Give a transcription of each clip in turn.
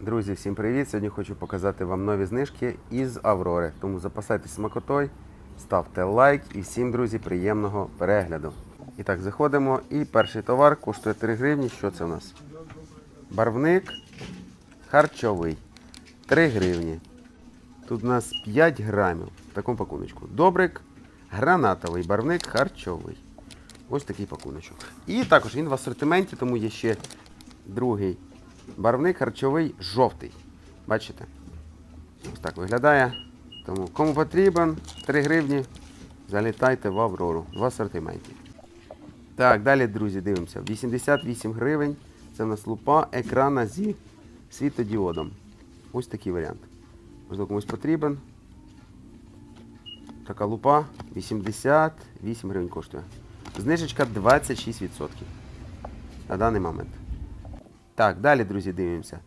Друзі, всім привіт! Сьогодні хочу показати вам нові знижки із Аврори. Тому запасайтесь смакотою, ставте лайк і всім, друзі, приємного перегляду. І так, заходимо. І перший товар коштує 3 гривні. Що це у нас? Барвник харчовий. 3 гривні. Тут у нас 5 грамів в такому пакуночку. Добрик гранатовий, барвник харчовий. Ось такий пакуночок. І також він в асортименті, тому є ще другий барвник харчовий жовтий. Бачите? Ось так виглядає. Тому кому потрібен 3 гривні, залітайте в Аврору в асортименті. Так, далі, друзі, дивимося. 88 гривень. Це в нас лупа екрана зі світодіодом. Ось такий варіант. Можливо, комусь потрібен. Така лупа 88 гривень коштує. Знижечка 26% на даний момент. Так, далі, друзі, дивимося.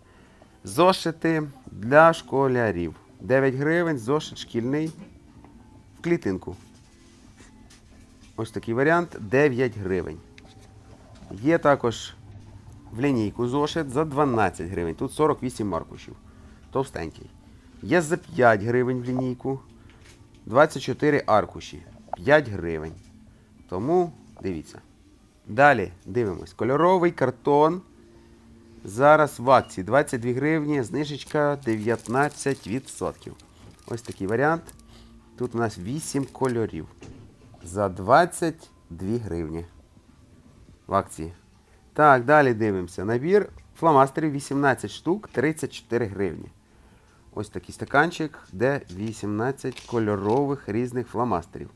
Зошити для школярів. 9 гривень, зошит шкільний в клітинку. Ось такий варіант 9 гривень. Є також в лінійку зошит за 12 гривень. Тут 48 маркушів. Товстенький. Є за 5 гривень в лінійку. 24 аркуші. 5 гривень. Тому дивіться. Далі дивимось. Кольоровий картон. Зараз в акції 22 гривні, знижечка 19%. Ось такий варіант. Тут у нас 8 кольорів. За 22 гривні. В акції. Так, далі дивимося. Набір фломастерів 18 штук, 34 гривні. Ось такий стаканчик, де 18 кольорових різних фломастерів.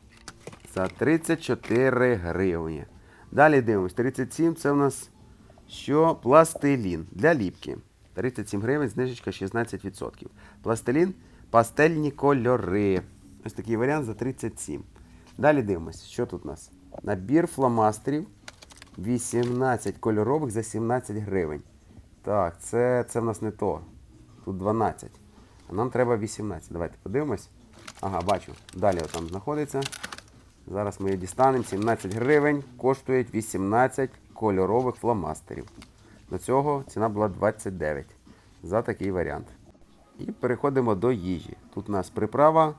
За 34 гривні. Далі дивимось. 37 це у нас що пластилін для ліпки. 37 гривень, знижечка 16%. Пластилін, пастельні кольори. Ось такий варіант за 37. Далі дивимось, що тут у нас? Набір фломастерів 18 кольорових за 17 гривень. Так, це, це в нас не то. Тут 12. А нам треба 18. Давайте подивимось. Ага, бачу. Далі там знаходиться. Зараз ми її дістанемо. 17 гривень. Коштують 18 кольорових фломастерів. До цього ціна була 29 за такий варіант. І переходимо до їжі. Тут у нас приправа,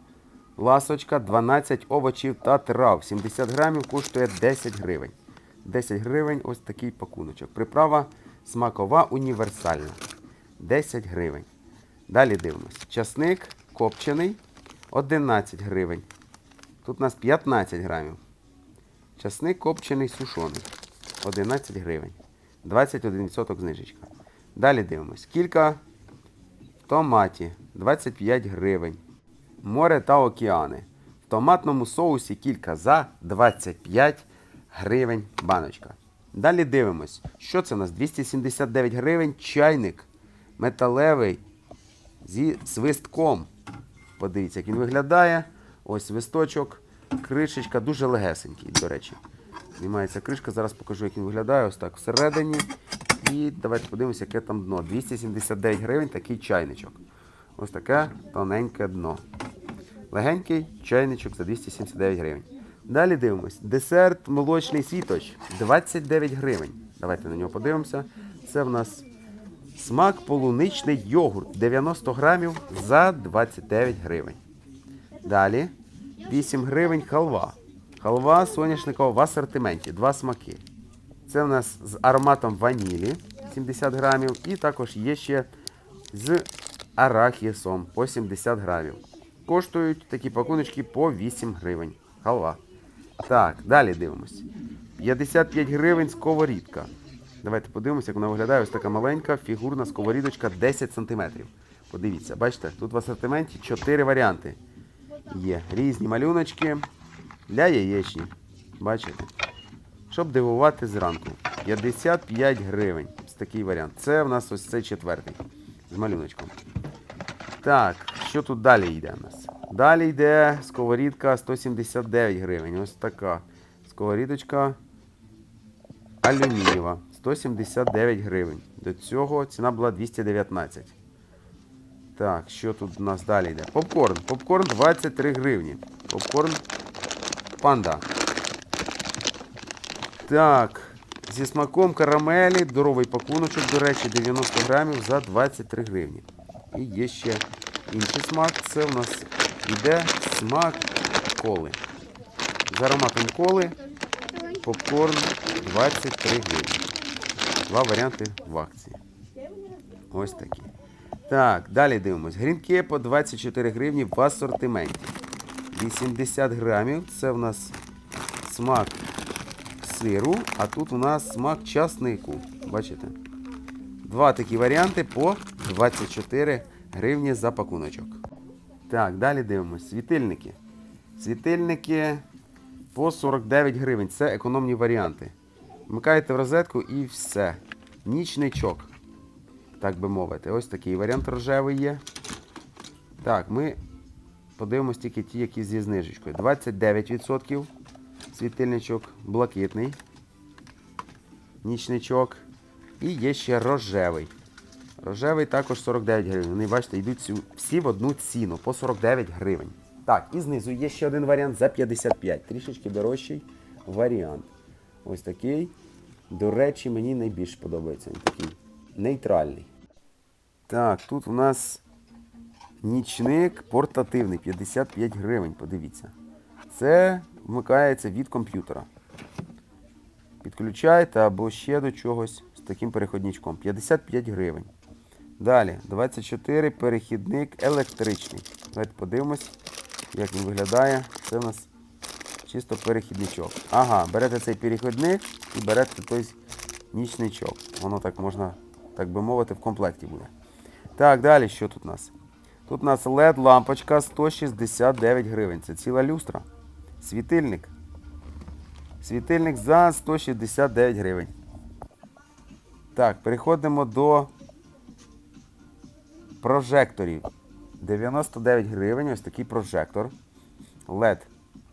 ласочка, 12 овочів та трав. 70 грамів коштує 10 гривень. 10 гривень ось такий пакуночок. Приправа смакова універсальна. 10 гривень. Далі дивимось. Часник копчений 11 гривень. Тут у нас 15 грамів. Часник копчений сушений. 11 гривень. 21% знижечка. Далі дивимось. Кілька в томаті 25 гривень. Море та океани. В томатному соусі кілька за 25 гривень баночка. Далі дивимось. Що це у нас? 279 гривень чайник металевий зі свистком. Подивіться, як він виглядає. Ось свисточок, кришечка, дуже легесенький, до речі. Знімається кришка, зараз покажу, як він виглядає. Ось так всередині. І давайте подивимося, яке там дно. 279 гривень такий чайничок. Ось таке тоненьке дно. Легенький чайничок за 279 гривень. Далі дивимось. Десерт молочний світоч 29 гривень. Давайте на нього подивимося. Це в нас смак полуничний йогурт 90 грамів за 29 гривень. Далі 8 гривень халва. Халва соняшникова в асортименті. Два смаки. Це у нас з ароматом ванілі 70 грамів. І також є ще з арахісом по 70 грамів. Коштують такі пакуночки по 8 гривень. Халва. Так, далі дивимось. 55 гривень сковорідка. Давайте подивимося, як вона виглядає. Ось така маленька фігурна сковорідочка 10 см. Подивіться, бачите, тут в асортименті 4 варіанти. Є різні малюночки для яєчні. Бачите? Щоб дивувати зранку. 55 гривень. Ось такий варіант. Це в нас ось цей четвертий з малюночком. Так, що тут далі йде у нас? Далі йде сковорідка 179 гривень. Ось така. Сковорідочка алюмінієва. 179 гривень. До цього ціна була 219. Так, що тут у нас далі йде? Попкорн. Попкорн 23 гривні. Попкорн панда. Так. Зі смаком карамелі, здоровий пакуночок, до речі, 90 грамів за 23 гривні. І є ще інший смак. Це у нас іде смак коли. З ароматом коли попкорн 23 гривні. Два варіанти в акції. Ось такі. Так, далі дивимось. Грінки по 24 гривні в асортименті. 80 грамів. Це в нас смак сиру, а тут у нас смак часнику. Бачите? Два такі варіанти по 24 гривні за пакуночок. Так, далі дивимось. Світильники. Світильники по 49 гривень. Це економні варіанти. Вмикаєте в розетку і все. Нічничок. Так би мовити. Ось такий варіант рожевий є. Так, ми подивимось тільки ті, які зі знижечкою. 29% світильничок, блакитний. Нічничок. І є ще рожевий. Рожевий також 49 гривень. Вони, бачите, йдуть всі- в одну ціну по 49 гривень. Так, і знизу є ще один варіант за 55. Трішечки дорожчий варіант. Ось такий. До речі, мені найбільш подобається. Він такий нейтральний. Так, тут у нас нічник портативний, 55 гривень, подивіться. Це вмикається від комп'ютера. Підключаєте або ще до чогось з таким переходничком. 55 гривень. Далі, 24 перехідник електричний. Давайте подивимось, як він виглядає. Це у нас чисто перехідничок. Ага, берете цей перехідник і берете той нічничок. Воно так можна, так би мовити, в комплекті буде. Так, далі що тут у нас? Тут у нас LED-лампочка 169 гривень. Це ціла люстра. Світильник. Світильник за 169 гривень. Так, переходимо до прожекторів. 99 гривень, ось такий прожектор. LED.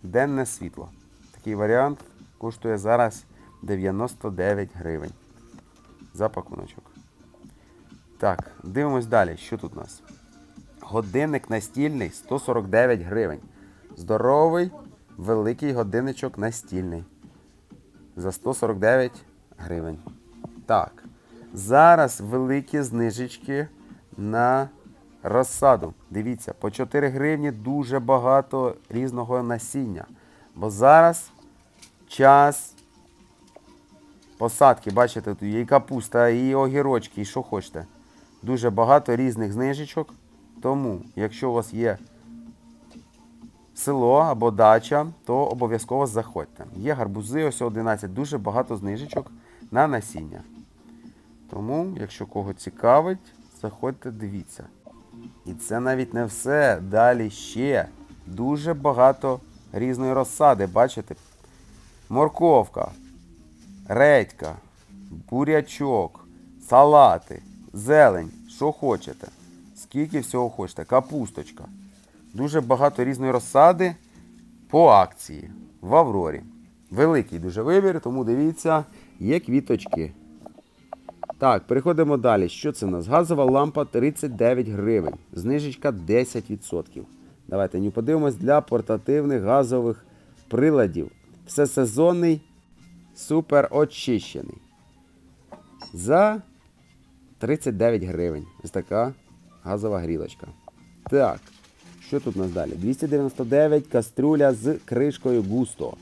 Денне світло. Такий варіант коштує зараз 99 гривень. За пакуночок. Так, дивимось далі. Що тут у нас? Годинник настільний 149 гривень. Здоровий, великий годинничок настільний. За 149 гривень. Так. Зараз великі знижечки на розсаду. Дивіться, по 4 гривні дуже багато різного насіння. Бо зараз час посадки, бачите, тут є і капуста, і огірочки, і що хочете. Дуже багато різних знижечок. Тому, якщо у вас є село або дача, то обов'язково заходьте. Є гарбузи, ось 11, дуже багато знижечок на насіння. Тому, якщо кого цікавить, заходьте, дивіться. І це навіть не все. Далі ще дуже багато різної розсади. Бачите? Морковка, редька, бурячок, салати, зелень, що хочете. Скільки всього хочете. Капусточка. Дуже багато різної розсади по акції в Аврорі. Великий дуже вибір, тому дивіться, є квіточки. Так, переходимо далі. Що це у нас? Газова лампа 39 гривень. Знижечка 10%. Давайте не подивимось для портативних газових приладів. Всесезонний, супер очищений. За 39 гривень. Ось така газова грілочка. Так, що тут у нас далі? 299 кастрюля з кришкою густо.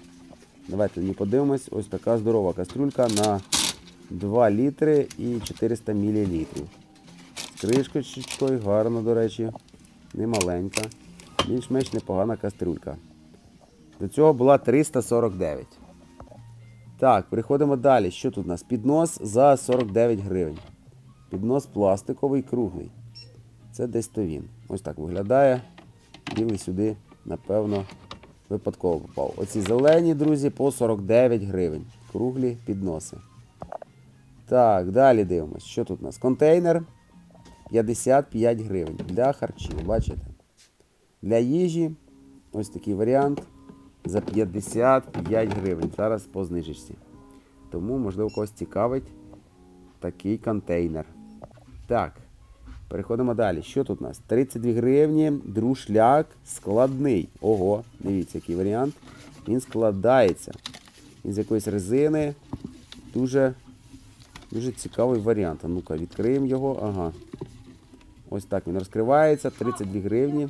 Давайте не подивимось. Ось така здорова кастрюлька на 2 літри і 400 мл. З кришкою гарно, до речі. Не маленька. Більш-менш непогана кастрюлька. До цього була 349. Так, переходимо далі. Що тут у нас? Піднос за 49 гривень. Піднос пластиковий круглий. Це десь то він. Ось так виглядає. Білий сюди, напевно, випадково попав. Оці зелені, друзі, по 49 гривень. Круглі підноси. Так, далі дивимось. Що тут у нас? Контейнер 55 гривень. Для харчів, бачите? Для їжі ось такий варіант за 55 гривень. Зараз по знижечці. Тому, можливо, когось цікавить такий контейнер. Так, переходимо далі. Що тут у нас? 32 гривні, друшляк складний. Ого, дивіться, який варіант. Він складається. Він з якоїсь резини. дуже, дуже цікавий варіант. А ну-ка, відкриємо його. Ага. Ось так він розкривається. 32 гривні.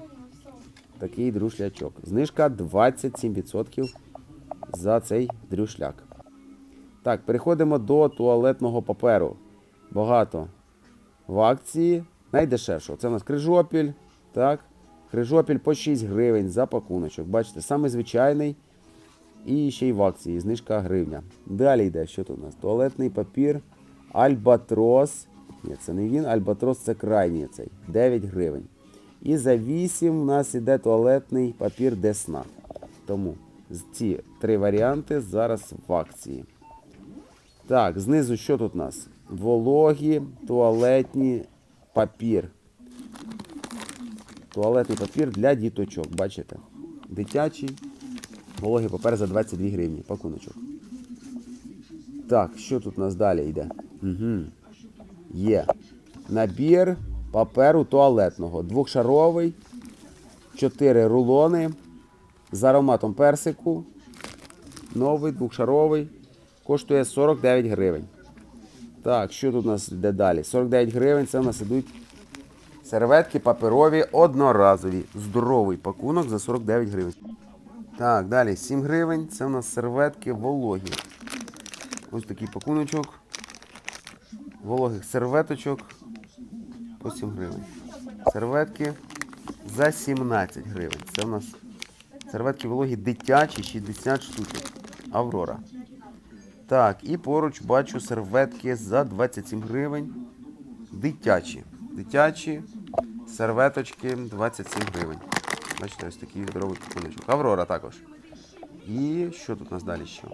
Такий друшлячок. Знижка 27% за цей дрюшляк. Так, переходимо до туалетного паперу. Багато в акції. Найдешевшого. Це у нас крижопіль. Так. Крижопіль по 6 гривень за пакуночок. Бачите, саме звичайний. І ще й в акції. Знижка гривня. Далі йде, що тут у нас? Туалетний папір. Альбатрос. Ні, це не він. Альбатрос це крайній цей. 9 гривень. І за 8 у нас іде туалетний папір Десна. Тому ці три варіанти зараз в акції. Так, знизу що тут у нас? Вологі, туалетні папір. Туалетний папір для діточок, бачите? Дитячий. Вологий папер за 22 гривні. Пакуночок. Так, що тут у нас далі йде? Угу. Є. Набір паперу туалетного. Двохшаровий. 4 рулони. З ароматом персику. Новий, двохшаровий. Коштує 49 гривень. Так, що тут у нас йде далі? 49 гривень це у нас ідуть серветки паперові одноразові. Здоровий пакунок за 49 гривень. Так, далі 7 гривень. Це у нас серветки вологі. Ось такий пакуночок. Вологих серветочок по 7 гривень. Серветки за 17 гривень. Це у нас серветки вологі дитячі, 60 штучок. Аврора. Так, і поруч бачу серветки за 27 гривень. Дитячі. Дитячі серветочки 27 гривень. Бачите, ось такий здоровий пакуночок. Аврора також. І що тут у нас далі ще?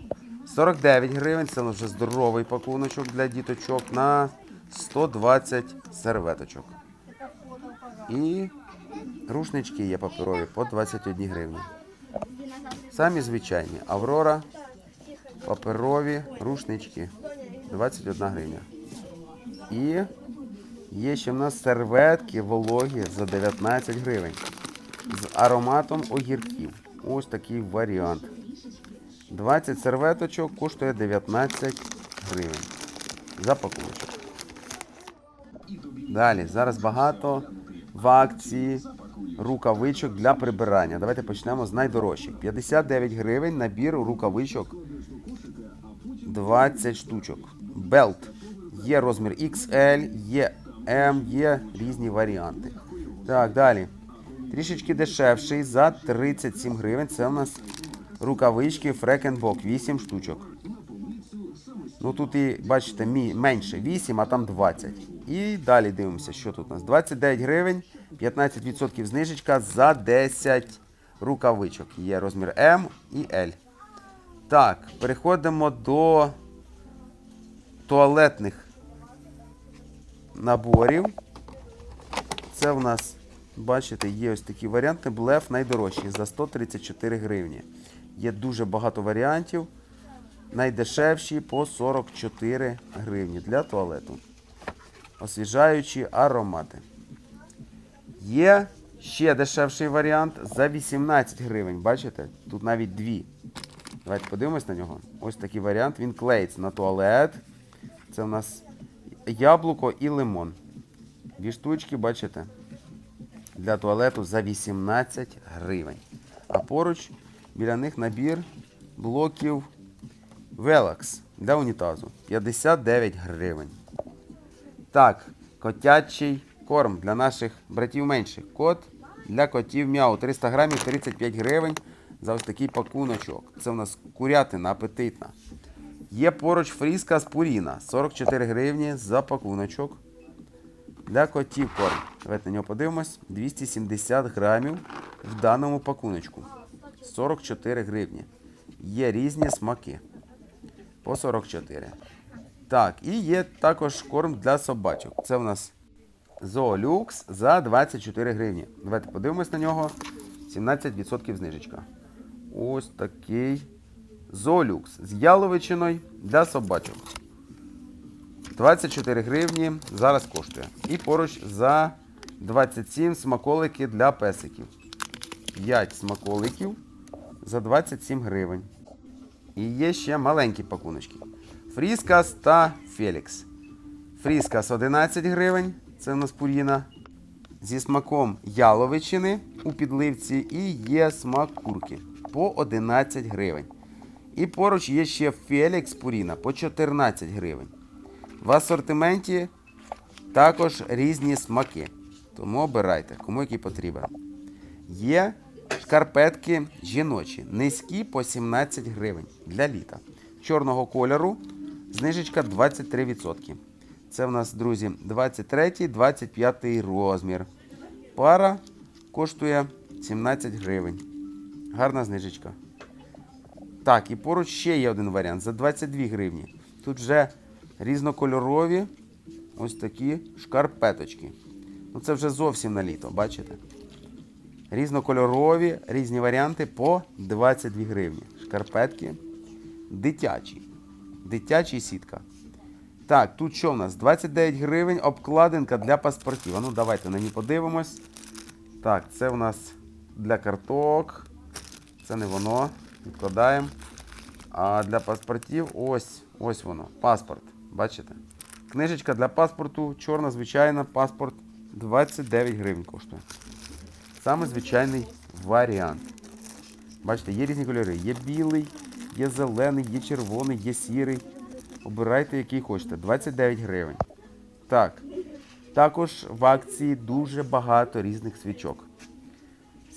49 гривень, це вже здоровий пакуночок для діточок на 120 серветочок. І рушнички є паперові по 21 гривні. Самі звичайні. Аврора, паперові рушнички 21 гривня. І є ще в нас серветки вологі за 19 гривень. З ароматом огірків. Ось такий варіант. 20 серветочок коштує 19 гривень. За. Далі, зараз багато в акції рукавичок для прибирання. Давайте почнемо з найдорожчих. 59 гривень набір рукавичок 20 штучок. Белт. Є розмір XL, є M, є різні варіанти. Так, далі. Трішечки дешевший за 37 гривень. Це у нас рукавички Фрекенбок 8 штучок. Ну тут і бачите, менше 8, а там 20. І далі дивимося, що тут у нас. 29 гривень, 15% знижечка за 10 рукавичок. Є розмір М і L. Так, переходимо до туалетних наборів. Це в нас, бачите, є ось такі варіанти. Блеф найдорожчий за 134 гривні. Є дуже багато варіантів. Найдешевші по 44 гривні для туалету. Освіжаючі аромати. Є ще дешевший варіант за 18 гривень. Бачите? Тут навіть дві. Давайте подивимось на нього. Ось такий варіант. Він клеїться на туалет. Це у нас яблуко і лимон. Дві штучки, бачите? Для туалету за 18 гривень. А поруч біля них набір блоків Велакс для унітазу. 59 гривень. Так, котячий корм для наших братів менших. Кот для котів м'яу. 300 грамів 35 гривень за ось такий пакуночок. Це у нас курятина апетитна. Є поруч фріска з пуріна. 44 гривні за пакуночок. Для котів корм. Давайте на нього подивимось. 270 грамів в даному пакуночку. 44 гривні. Є різні смаки. По 44. Так, і є також корм для собачок. Це в нас Зоолюкс за 24 гривні. Давайте подивимось на нього. 17% знижечка. Ось такий Зоолюкс з яловичиною для собачок. 24 гривні зараз коштує. І поруч за 27 смаколики для песиків. 5 смаколиків за 27 гривень. І є ще маленькі пакуночки. Фріскас та Фелікс. Фріскас 11 гривень. Це в нас пуріна. Зі смаком яловичини у підливці і є смак курки по 11 гривень. І поруч є ще Фелікс Пуріна по 14 гривень. В асортименті також різні смаки. Тому обирайте, кому який потрібен. Є шкарпетки жіночі, низькі по 17 гривень для літа. Чорного кольору знижечка 23%. Це в нас, друзі, 23-25 розмір. Пара коштує 17 гривень. Гарна знижечка. Так, і поруч ще є один варіант за 22 гривні. Тут вже різнокольорові ось такі шкарпеточки. Ну це вже зовсім на літо, бачите? Різнокольорові, різні варіанти по 22 гривні. Шкарпетки дитячі. Дитячі сітка. Так, тут що в нас? 29 гривень обкладинка для паспортів. А ну давайте на ній подивимось. Так, це в нас для карток. Це не воно. Відкладаємо. А для паспортів ось ось воно. Паспорт. Бачите? Книжечка для паспорту, чорна, звичайна, паспорт 29 гривень коштує. Саме звичайний варіант. Бачите, є різні кольори. Є білий, є зелений, є червоний, є сірий. Обирайте, який хочете. 29 гривень. Так. Також в акції дуже багато різних свічок.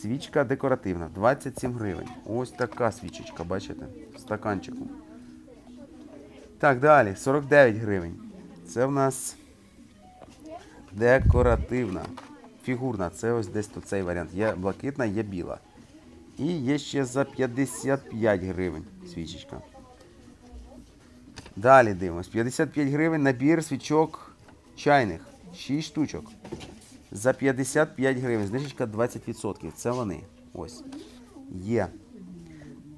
Свічка декоративна, 27 гривень. Ось така свічечка, бачите? В стаканчику. Так, далі, 49 гривень. Це в нас декоративна. Фігурна. Це ось десь тут цей варіант. Є блакитна, є біла. І є ще за 55 гривень свічечка. Далі дивимось. 55 гривень набір свічок чайних. 6 штучок. За 55 гривень. Знижечка 20%. Це вони. Ось. Є.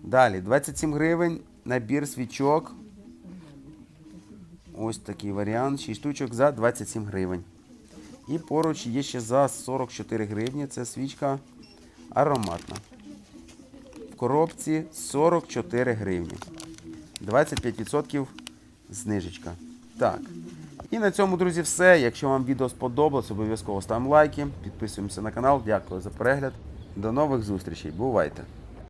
Далі, 27 гривень. Набір свічок. Ось такий варіант. 6 штучок за 27 гривень. І поруч є ще за 44 гривні. Це свічка ароматна. В коробці 44 гривні. 25% знижечка. Так. І на цьому, друзі, все. Якщо вам відео сподобалось, обов'язково ставимо лайки, підписуємося на канал. Дякую за перегляд. До нових зустрічей. Бувайте!